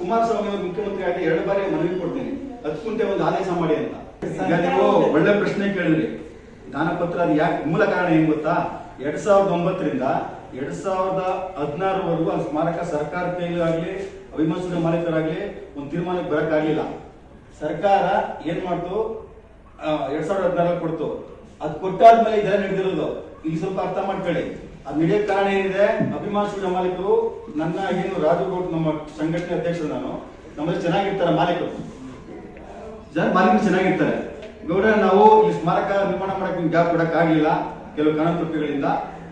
ಕುಮಾರಸ್ವಾಮಿ ಅವರು ಮುಖ್ಯಮಂತ್ರಿ ಆಗಿ ಎರಡು ಬಾರಿ ಮನವಿ ಕೊಡ್ತೀನಿ. ಅದಕ್ಕೆ ಕುಂಟೆ ಒಂದು ಆದೇಶ ಮಾಡಿ ಅಂತ. ಈಗ ನೀವು ಒಳ್ಳೆ ಪ್ರಶ್ನೆ ಕೇಳಿದ್ರಿ. ದಾನಪತ್ರ ಅದು ಯಾಕೆ ಮೂಲ ಕಾರಣ ಏನ್ ಗೊತ್ತಾ? ಎರಡ್ ಸಾವಿರದ ಒಂಬತ್ತರಿಂದ ಎರಡ್ ಸಾವಿರದ ಹದಿನಾರವರೆಗೂ ಆ ಸ್ಮಾರಕ ಸರ್ಕಾರ ಕೈಲಾಗ್ಲಿ ಅವಿಮರ್ಶನ ಮಾಲೀಕರಾಗ್ಲಿ ಒಂದು ತೀರ್ಮಾನಕ್ಕೆ ಬರಕ್ಕಾಗ್ಲಿಲ್ಲ ಸರ್ಕಾರ ಏನ್ ಮಾಡ್ತು? ಎರಡ್ ಸಾವಿರದ ಹದಿನಾರಲ್ಲಿ ಕೊಡ್ತು. ಅದು ಕೊಟ್ಟಾದ್ಮೇಲೆ ಇದೆಲ್ಲ ನಡೆದಿರೋದು. ಇಲ್ಲಿ ಸ್ವಲ್ಪ ಅರ್ಥ ಮಾಡ್ಕೊಳ್ಳಿ. ಅದ್ ನಡೆಯಕ್ ಕಾರಣ ಏನಿದೆ ಅಭಿಮಾನಿಸಿದ ಮಾಲೀಕರು, ನನ್ನ ಏನು ರಾಜು ಗೌಡ್ ನಮ್ಮ ಸಂಘಟನೆ ಅಧ್ಯಕ್ಷರು ನಾನು, ನಮ್ಮಲ್ಲಿ ಚೆನ್ನಾಗಿರ್ತಾರೆ ಮಾಲೀಕರು. ಜನ ಮಾಲೀಕರು ಚೆನ್ನಾಗಿರ್ತಾರೆ. ಗೌಡ, ನಾವು ಈ ಸ್ಮಾರಕ ನಿರ್ಮಾಣ ಮಾಡಕ್ ನಿಮ್ಗೆ ಜಾಬ್ ಕೊಡಕ್ ಆಗ್ಲಿಲ್ಲ, ಕೆಲವು ಕಾರಣತೃಪ್ತಿಗಳಿಂದ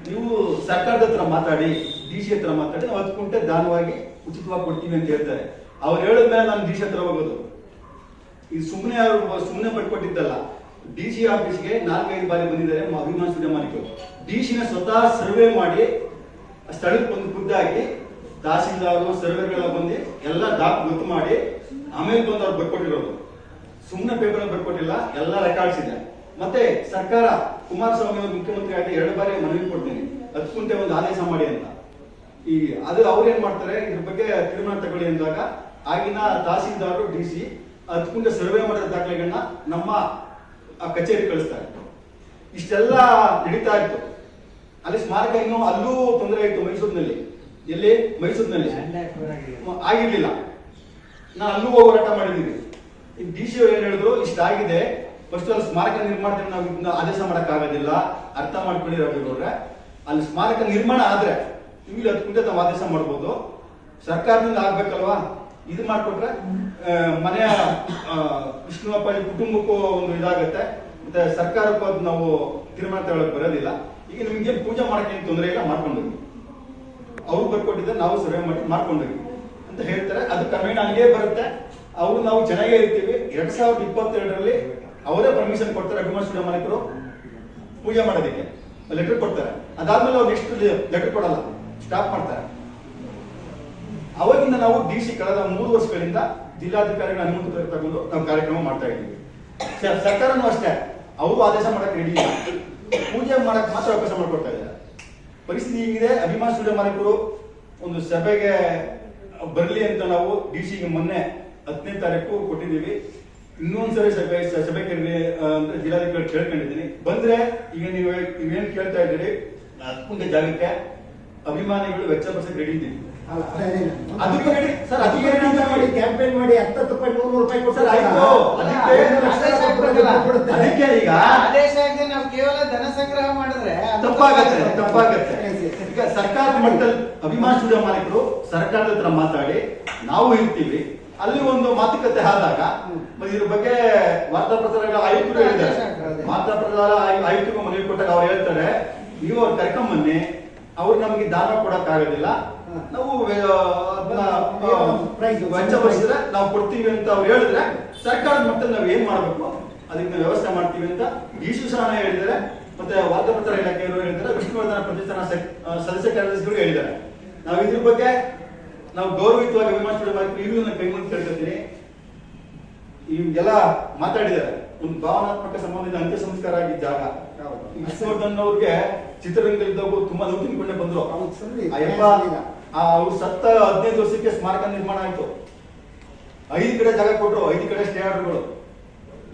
ನೀವು ಸರ್ಕಾರದ ಹತ್ರ ಮಾತಾಡಿ, ಡಿ ಸಿ ಹತ್ರ ಮಾತಾಡಿ, ನಾವು ಹತ್ತು ಕುಂಟೆ ದಾನವಾಗಿ ಉಚಿತವಾಗಿ ಕೊಡ್ತೀವಿ ಅಂತ ಹೇಳ್ತಾರೆ. ಅವ್ರು ಹೇಳಿದ್ಮೇಲೆ ನಾನು ಡಿ ಸಿ ಹತ್ರ ಹೋಗೋದು. ಈ ಸುಮ್ಮನೆ ಸುಮ್ಮನೆ ಪಟ್ಕೊಟ್ಟಿದ್ದಲ್ಲ ಡಿ ಸಿ ಆಫೀಸ್ಗೆ ನಾಲ್ಕೈದು ಬಾರಿ ಬಂದಿದ್ದಾರೆ ಅಭಿಮಾನ್ ಸ್ಟುಡಿಯೋ ಮಾಲೀಕರು. ಡಿ ಸಿನ ಸ್ವತಃ ಸರ್ವೆ ಮಾಡಿ, ಸ್ಥಳಕ್ಕೆ ಬಂದು ಖುದ್ದಾಗಿ ತಹಸೀಲ್ದಾರು ಸರ್ವೆಗಳೆಲ್ಲ ಬಂದು ಎಲ್ಲ ಡಾಕ್ ಗೊತ್ತು ಮಾಡಿ, ಆಮೇಲೆ ಬಂದು ಅವ್ರು ಬರ್ಕೊಟ್ಟಿರೋದು. ಸುಮ್ಮನೆ ಪೇಪರ್ ಬರ್ಕೊಟ್ಟಿಲ್ಲ, ಎಲ್ಲ ರೆಕಾರ್ಡ್ಸ್ ಇದೆ. ಮತ್ತೆ ಸರ್ಕಾರ ಕುಮಾರಸ್ವಾಮಿ ಅವರು ಮುಖ್ಯಮಂತ್ರಿ ಆಗಿ ಎರಡು ಬಾರಿ ಮನವಿ ಕೊಡ್ತೀನಿ. ಹತ್ತು ಒಂದು ಆದೇಶ ಮಾಡಿ ಅಂತ. ಈ, ಅದು ಅವ್ರು ಏನ್ ಮಾಡ್ತಾರೆ, ಇದ್ರ ಬಗ್ಗೆ ತೀರ್ಮಾನ ತಗೊಳ್ಳಿ ಅಂದಾಗ, ಆಗಿನ ತಹಸೀಲ್ದಾರರು ಡಿ ಸಿ ಹತ್ತು ಸರ್ವೆ ಮಾಡಿದ ದಾಖಲೆಗಳನ್ನ ನಮ್ಮ ಆ ಕಚೇರಿ ಇತ್ತು. ಇಷ್ಟೆಲ್ಲ ನಡೀತಾ ಇತ್ತು. ಅಲ್ಲಿ ಸ್ಮಾರಕ ಇನ್ನೂ ಅಲ್ಲೂ ತೊಂದರೆ ಇತ್ತು ಮೈಸೂರಿನಲ್ಲಿ. ಎಲ್ಲಿ? ಮೈಸೂರಿನಲ್ಲಿ. ಆಗಿರ್ಲಿಲ್ಲ. ನಾನು ಅಲ್ಲೂ ಹೋರಾಟ ಮಾಡಿದ್ದೀನಿ ಡಿ ಸಿ ಅವ್ರು ಏನ್ ಹೇಳಿದ್ರು? ಇಷ್ಟಾಗಿದೆ ಫಸ್ಟ್ ಅಲ್ಲಿ ಸ್ಮಾರಕ ನಿರ್ಮಾಣದಲ್ಲಿ ನಾವು ಇದನ್ನ ಆದೇಶ ಮಾಡಕ್ ಆಗೋದಿಲ್ಲ. ಅರ್ಥ ಮಾಡ್ಕೊಳ್ಳಿ ನೋಡ್ರೆ ಅಲ್ಲಿ ಸ್ಮಾರಕ ನಿರ್ಮಾಣ ಆದ್ರೆ ಇಲ್ಲಿ ಹತ್ತು ಕುಂಟೆ ನಾವು ಆದೇಶ ಮಾಡ್ಬೋದು. ಸರ್ಕಾರದಿಂದ ಆಗ್ಬೇಕಲ್ವಾ? ಇದು ಮಾಡಿಕೊಟ್ರೆ ಮನೆಯ ಆ, ವಿಷ್ಣುವಪ್ಪ ಕುಟುಂಬಕ್ಕೂ ಒಂದು ಇದಾಗುತ್ತೆ. ಮತ್ತೆ ಸರ್ಕಾರಕ್ಕೂ ಅದು ನಾವು ತೀರ್ಮಾನ ತಗೊಳಕ್ ಬರೋದಿಲ್ಲ. ಈಗ ನಿಮ್ಗೆ ಪೂಜೆ ಮಾಡಕ್ಕೆ ಏನು ತೊಂದರೆ ಇಲ್ಲ ಮಾಡ್ಕೊಂಡೋಗಿ ಅವ್ರು ಬರ್ಕೊಟ್ಟಿದ್ದೆ ನಾವು ಸರ್ವೆ ಮಾಡಿ ಮಾಡ್ಕೊಂಡೋಗಿ ಅಂತ ಹೇಳ್ತಾರೆ. ಅದು ಕ್ರಮೇಣ ಹಂಗೆ ಬರುತ್ತೆ. ಅವರು ನಾವು ಚೆನ್ನಾಗೇ ಇರ್ತೀವಿ. ಎರಡ್ ಸಾವಿರದ ಇಪ್ಪತ್ತೆರಡರಲ್ಲಿ ಅವರೇ ಪರ್ಮಿಷನ್ ಕೊಡ್ತಾರೆ ಅಭಿಮಾನ ಪೂಜೆ ಮಾಡೋದಕ್ಕೆ. ಲೆಟರ್ ಕೊಡ್ತಾರೆ. ಅದಾದ್ಮೇಲೆ ಅವ್ರು ನೆಕ್ಸ್ಟ್ ಲೆಟರ್ ಕೊಡಲ್ಲ. ಸ್ಟಾಪ್ ಮಾಡ್ತಾರೆ. ಅವಾಗಿಂದ ನಾವು ಡಿ ಸಿ ಕಳೆದ ಮೂರು ವರ್ಷಗಳಿಂದ ಜಿಲ್ಲಾಧಿಕಾರಿಗಳ ಅನುಮತಿ ತಗೊಂಡು ನಾವು ಕಾರ್ಯಕ್ರಮ ಮಾಡ್ತಾ ಇದ್ದೀವಿ. ಸರ್ಕಾರನೂ ಅಷ್ಟೇ, ಅವರು ಆದೇಶ ಮಾಡಕ್ ರೆಡಿ ಇಲ್ಲ. ಪೂಜೆ ಮಾಡಕ್ ಮಾತ್ರ ಅವಕಾಶ ಮಾಡಿಕೊಡ್ತಾ ಇದ್ದಾರೆ ಪರಿಸ್ಥಿತಿ ಹೀಗಿದೆ, ಅಭಿಮಾನ್ ಸ್ಟುಡಿಯೋ ಮಾಲೀಕರು ಒಂದು ಸಭೆಗೆ ಬರಲಿ ಅಂತ ನಾವು ಡಿ ಸಿ ಮೊನ್ನೆ ಹತ್ತನೇ ತಾರೀಕು ಕೊಟ್ಟಿದ್ದೀವಿ. ಇನ್ನೊಂದ್ಸರಿ ಸಭೆ ಸಭೆ ಕರೀರಿ ಅಂತ ಜಿಲ್ಲಾಧಿಕಾರಿ ಕೇಳ್ಕೊಂಡಿದ್ದೀನಿ. ಬಂದ್ರೆ ಈಗ ನೀವು, ನೀವೇನು ಕೇಳ್ತಾ ಇದ್ದೀರಿ? ಮುಂದೆ ಜಾಗಕ್ಕೆ ಅಭಿಮಾನಿಗಳು ವೆಚ್ಚ ಬರ್ಸಕ್ ರೆಡಿ ಇದ್ದೀವಿ. ಕ್ಯಾಂಪೇನ್ ಮಾಡಿ ಕ್ಯಾಂಪೇನ್ ಮಾಡಿ ಹತ್ತತ್ತು ರೂಪಾಯಿ ನೂರು ರೂಪಾಯಿ ಕೊಡ್ತಾರೆ. ಅದಕ್ಕೆ ಈಗ ಆದೇಶ ಆಗದೆ ನಾವು ಕೇವಲ ಧನ ಸಂಗ್ರಹ ಮಾಡಿದ್ರೆ ತಪ್ಪಾಗತ್ತೆ ತಪ್ಪಾಗತ್ತೆ. ಈಗ ಸರ್ಕಾರದ ಮಟ್ಟದಲ್ಲಿ ಅಭಿಮಾನ ಸ್ಟುಡಿಯೋ ಮಾಲೀಕರು ಸರ್ಕಾರದ ಹತ್ರ ಮಾತಾಡಿ ನಾವು ಇರ್ತೀವಿ ಅಲ್ಲಿ ಒಂದು ಮಾತುಕತೆ ಆದಾಗ ಮತ್ತೆ ಇದ್ರ ಬಗ್ಗೆ ವಾರ್ತಾ ಪ್ರಸಾರಗಳ ಆಯುಕ್ತರು ಹೇಳಿದ್ದಾರೆ. ವಾರ್ತಾ ಪ್ರಸಾರ ಆಯು- ಆಯುಕ್ತರು ಮನವಿ ಕೊಟ್ಟಾಗ ಅವ್ರು ಹೇಳ್ತಾರೆ ನೀವು ಅವ್ರು ಕರ್ಕೊಂಬನ್ನಿ ಅವ್ರು ನಮಗೆ ದಾನ ಕೊಡಕ್ ಆಗೋದಿಲ್ಲ ನಾವು. ವೆಚ್ಚ ಭರಿಸಿದ್ರೆ ನಾವು ಕೊಡ್ತೀವಿ ಅಂತ ಅವ್ರು ಹೇಳಿದ್ರೆ ಸರ್ಕಾರದ ಮಟ್ಟದಲ್ಲಿ ನಾವು ಏನ್ ಮಾಡ್ಬೇಕು? ಅದಕ್ಕೆ ವ್ಯವಸ್ಥೆ ಮಾಡ್ತೀವಿ ಅಂತ ಸಹ ಹೇಳಿದ್ದಾರೆ. ಮತ್ತೆ ವಾರ್ತಾಪತ್ರ ಇಲಾಖೆಯವರು ಹೇಳಿದ್ದಾರೆ. ವಿಷ್ಣುವರ್ಧನ ಪ್ರತಿಷ್ಠಾನ ಸದಸ್ಯ ಕಾರ್ಯದರ್ಶಿಗಳು ಹೇಳಿದ್ದಾರೆ. ನಾವು ಇದ್ರ ಬಗ್ಗೆ ನಾವು ಗೌರವಯುತವಾಗಿ ವಿಮರ್ಶೆ ಮಾಡಿ ಈಗಲೂ ನಾನು ಕೈ ಮುಗಿದು ಕೇಳ್ಕೊತೀನಿ ಈಗೆಲ್ಲ ಮಾತಾಡಿದ್ದಾರೆ. ಒಂದು ಭಾವನಾತ್ಮಕ ಸಂಬಂಧದ ಅಂತ್ಯ ಸಂಸ್ಕಾರ ಆಗಿದ್ದ ಜಾಗ. ಹರ್ಷವರ್ಧನ್ ಅವ್ರಿಗೆ ಚಿತ್ರರಂಗದಲ್ಲಿದ್ದವರು ತುಂಬಾ ನೋವು ತಿನ್ಕೊಂಡೆ ಬಂದ್ರು. ಅವ್ರು ಸತ್ತ ಹದಿನೈದು ವರ್ಷಕ್ಕೆ ಸ್ಮಾರಕ ನಿರ್ಮಾಣ ಆಯ್ತು. ಐದು ಕಡೆ ಜಾಗ ಕೊಟ್ಟರು ಐದು ಕಡೆ ಸ್ಟೇ ಆರ್ಡರ್ಗಳು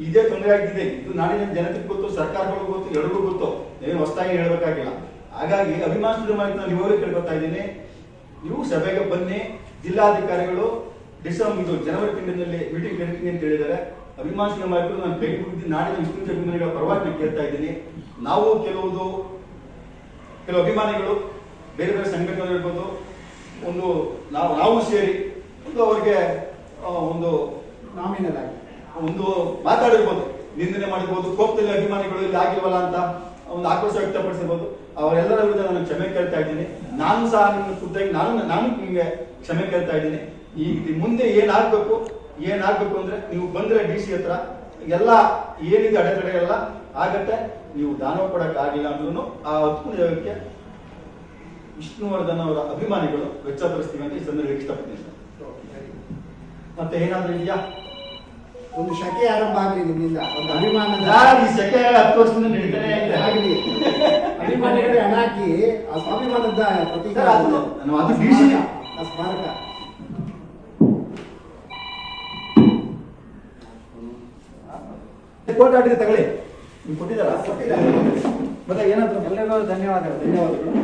ಇದೇ ತೊಂದರೆ ಆಗಿದೆ ಇದು ನಾಡಿನ ಜನತೆಗೆ ಗೊತ್ತು ಸರ್ಕಾರಗಳು ಗೊತ್ತು ಎಲ್ರಿಗೂ ಗೊತ್ತು. ಏನು ಹೊಸದಾಗಿ ಹೇಳ್ಬೇಕಾಗಿಲ್ಲ. ಹಾಗಾಗಿ ಅಭಿಮಾನ ಮಾಲೀಕ ನಾನು ಇವಾಗ ಕೇಳ್ಕೊತಾ ಇದ್ದೀನಿ. ನೀವು ಸಭೆಗೆ ಬನ್ನಿ ಜಿಲ್ಲಾಧಿಕಾರಿಗಳು ಡಿಸೆಂಬರ್ ಇದು ಜನವರಿ ತಿಂಗಳಲ್ಲಿ ಮೀಟಿಂಗ್ ಕರೀತೀನಿ ಅಂತ ಹೇಳಿದ್ದಾರೆ. ಅಭಿಮಾಷಣೆ ಮಾಡಿಕೊಂಡು ನಾನು ಮುಗಿದು ನಾಡಿನ ವಿಷ್ಣು ಅಭಿಮಾನಿಗಳ ಪರವಾಗಿ ನಾನು ಕೇಳ್ತಾ ಇದ್ದೀನಿ. ನಾವು ಕೆಲವೊಂದು ಕೆಲವು ಅಭಿಮಾನಿಗಳು ಬೇರೆ ಬೇರೆ ಸಂಘಟನೆ ಇರ್ಬೋದು ಒಂದು ನಾವು ನಾವು ಸೇರಿ ಒಂದು ಅವರಿಗೆ ಒಂದು ನಾಮಿನಲ್ ಆಗಿ ಒಂದು ಮಾತಾಡಿರ್ಬೋದು. ನಿಂದನೆ ಮಾಡಿರ್ಬೋದು ಕೋಪದಲ್ಲಿ ಅಭಿಮಾನಿಗಳು ಇಲ್ಲಿ ಆಗಿಲ್ವಲ್ಲ ಅಂತ ಒಂದು ಆಕ್ರೋಶ ವ್ಯಕ್ತಪಡಿಸಿರ್ಬೋದು. ಅವರೆಲ್ಲರ ವಿರುದ್ಧ ನಾನು ಕ್ಷಮೆ ಕೇಳ್ತಾ ಇದ್ದೀನಿ. ನಾನು ಸಹ ನಿಮ್ಮ ಖುದ್ದಾಗಿ ನಾನು ನಾನು ನಿಮಗೆ ಕ್ಷಮೆ ಕೇಳ್ತಾ ಇದ್ದೀನಿ. ಈ ಈ ಮುಂದೆ ಏನಾಗಬೇಕು ಏನಾಗಬೇಕು ಅಂದ್ರೆ ನೀವು ಬಂದ್ರೆ ಡಿ ಸಿ ಹತ್ರ ಎಲ್ಲ ಏನಿದೆ ಅಡೆತಡೆ ಎಲ್ಲ ಆಗತ್ತೆ ನೀವು ದಾನ ಕೊಡಕ್ ಆಗಿಲ್ಲ ಅಂದ್ರೂ ಆ ಹತ್ತು ಜಾಗಕ್ಕೆ ವಿಷ್ಣುವರ್ಧನ್ ಅವರ ಅಭಿಮಾನಿಗಳು ವೆಚ್ಚ ಭರಿಸ್ತೀವಿ ಅಂತ ಈ ಸಂದರ್ಭದಲ್ಲಿ ಇಷ್ಟಪಡ್ತೀನಿ. ಮತ್ತೆ ಏನಾದ್ರೂ ಇದೆಯಾ? ಒಂದು ಶಕೆ ಆರಂಭ ಆಗಲಿ ನಿಮ್ಮಿಂದ. ಒಂದು ಅಭಿಮಾನ ಈ ಶಕೆ ಹತ್ತು ವರ್ಷದಿಂದ ನಡೀತಾನೆ ಆಗಲಿ. ಅಭಿಮಾನಿಗಳೇ ಹಣ ಹಾಕಿ ಆ ಸ್ವಾಭಿಮಾನದ ಪ್ರತೀಕ. ಅದು- ಆ ಸ್ಮಾರಕ. ಕೋರ್ಟ್ ಆರ್ಡರ್ ತಗೊಳ್ಳಿ. ನೀವು ಕೊಟ್ಟಿದ್ದಾರ. ಮತ್ತೆ ಏನಾದ್ರು? ಎಲ್ಲರಿಗೂ ಧನ್ಯವಾದಗಳು ಧನ್ಯವಾದಗಳು.